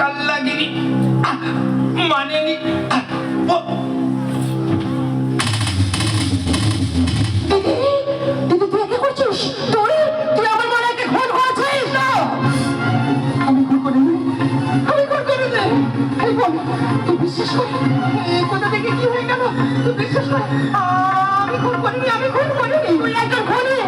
কাল্লাগিরি মানেনি বিশ্বাস করি কোথা থেকে কি হয়ে গেল? তুই বিশ্বাস কর আমি খুন করিনি আমি খুন করিনি। তুই একজন খুনি।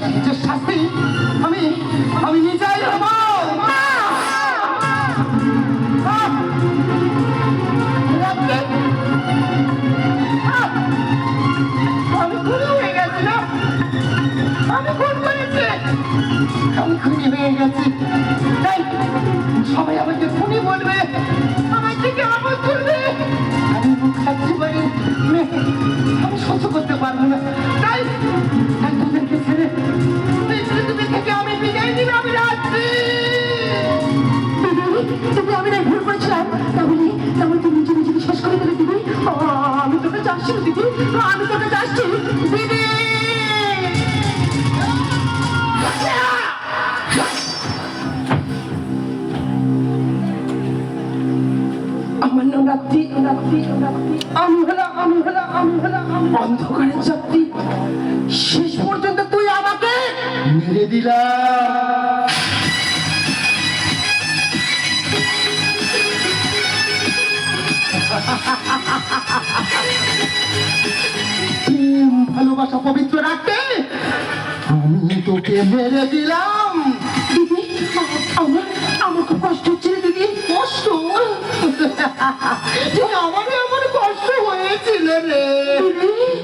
আমার শাস্তি আমি আমি নিজেই হব! আমি খুনি হয়ে গেছি না? আমি খুন করেছি। আমি খুনি হয়ে গেছি। তাই সবাই আমাকে তুমি আমি না ভুল করেছিলাম। তাহলে তাহলে তুমি নিজে নিজেকে শেষ করে দিলে দিদি আমি তোকে চাচ্ছি দিদি। আমি তোকে চাচ্ছি, দিদি! আমার নাম রাত্রি রাত্রি রাত্রি। আমি হলাম আমি হলাম আমি আমি অন্ধকারের যাত্রী। শেষ পর্যন্ত তুই আমাকে মেরে দিলাম ভালোবাসা পবিত্র রাখতে? আমি তোকে মেরে দিলাম। দিদি আমার আমার খুব কষ্ট হচ্ছে দিদি কষ্ট। আমারও এমন কষ্ট হয়েছিল রে।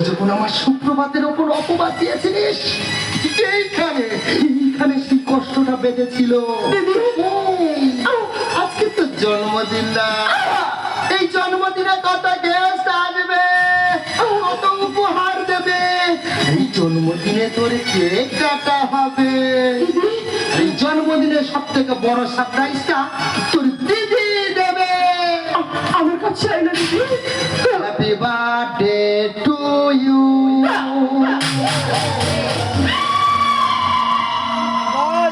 যখন আমার সুপ্রভাতের ওপর অপবাদ দিয়েছিলিস এইখানে এইখানে সেই কষ্টটা বেঁধেছিল। আজকে তো জন্মদিন না। এই জন্মদিনে কত জন্মদিনে তোর কেক কাটা হবে। এই জন্মদিনে সব থেকে বড় সারপ্রাইজটা তোর দিদি দেবে। আমার কাছে আয় দিদি। Happy birthday to you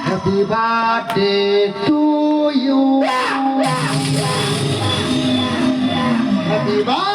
happy birthday to you happy birthday